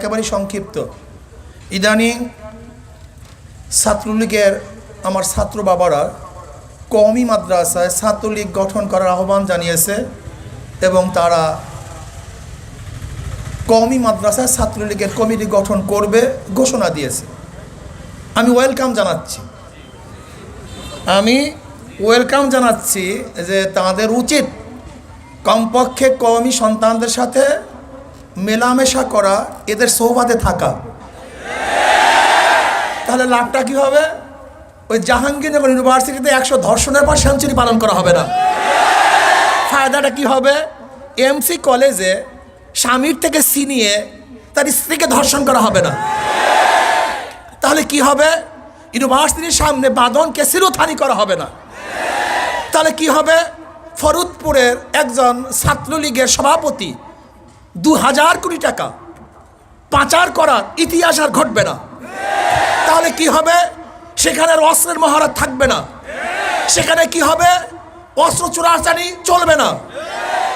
একেবারেই সংক্ষিপ্ত। ইদানিং ছাত্রলীগের আমার ছাত্র বাবারা কওমি মাদ্রাসায় ছাত্রলীগ গঠন করার আহ্বান জানিয়েছে এবং তারা কওমি মাদ্রাসায় ছাত্রলীগের কমিটি গঠন করবে ঘোষণা দিয়েছে। আমি ওয়েলকাম জানাচ্ছি। আমি ওয়েলকাম জানাচ্ছি যে তাদের উচিত কমপক্ষে কওমি সন্তানদের সাথে মেলামেশা করা, এদের সৌবাদে থাকা। তাহলে লাভটা কি হবে? ওই জাহাঙ্গীরনগর ইউনিভার্সিটিতে একশো ধর্ষণের পর সেঞ্চুরি পালন করা হবে না। ফায়দাটা কি হবে? এমসি কলেজে স্বামীর থেকে সি নিয়ে তার স্ত্রীকে ধর্ষণ করা হবে না। তাহলে কি হবে? ইউনিভার্সিটির সামনে বাদনকে শিরোথানি করা হবে না। তাহলে কি হবে? ফরুদপুরের একজন ছাত্রলীগের সভাপতি দু হাজার কোটি টাকা। পাচার করার ইতিহাস আর ঘটবে না। তাহলে কি হবে? সেখানে অস্ত্রের মহারাজ থাকবে না। সেখানে কি হবে? অস্ত্র চোরাচারি চলবে না।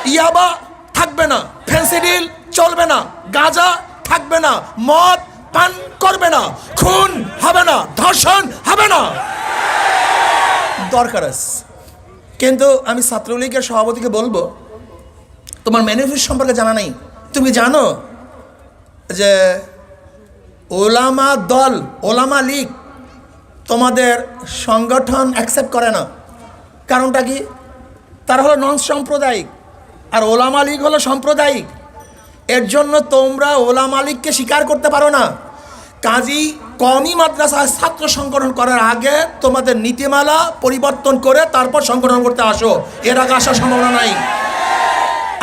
ইয়াবা থাকবে না। ফেন্সিডিল চলবে না। গাঁজা থাকবে না। মদ, পান করবে না। খুন হবে না। ধর্ষণ হবে না। দরকার আছে। কিন্তু আমি ছাত্রলীগের সভাপতিকে বলব তোমার ম্যানিফেস্টো সম্পর্কে জানা নেই। তুমি জানো যে ওলামা দল, ওলামা লীগ তোমাদের সংগঠন অ্যাকসেপ্ট করে না। কারণটা কি? তারা হলো নন সাম্প্রদায়িক আর ওলামা লীগ হলো সাম্প্রদায়িক। এর জন্য তোমরা ওলামা লীগকে স্বীকার করতে পারো না। কাজী কমই মাদ্রাসায় ছাত্র সংগঠন করার আগে তোমাদের নীতিমালা পরিবর্তন করে তারপর সংগঠন করতে আসো। এর আগে আসার সম্ভাবনা নাই।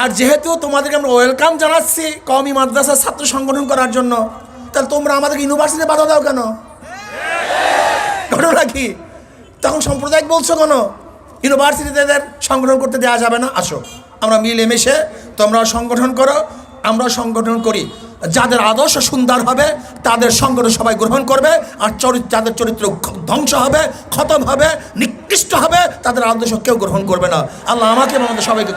আর যেহেতু তোমাদেরকে আমরা ওয়েলকাম জানাচ্ছি কমই মাদ্রাসার ছাত্র সংগঠন করার জন্য, তাহলে তোমরা আমাদেরকে ইউনিভার্সিটি বাধা দাও কেন? ঘটনা কি? তখন সাম্প্রদায়িক বলছো কেন? ইউনিভার্সিটিতে এদের সংগঠন করতে দেওয়া যাবে না? আসো, আমরা মিলেমিশে তোমরা সংগঠন করো, আমরা সংগঠন করি। যাদের আদর্শ সুন্দর হবে, তাদের সংগঠন সবাই গ্রহণ করবে, আর চরিত্র যাদের চরিত্র ধ্বংস হবে, খতম হবে, নিকৃষ্ট হবে, তাদের আদর্শ কেউ গ্রহণ করবে না। আল্লাহ আমাকে আমাদের সবাইকে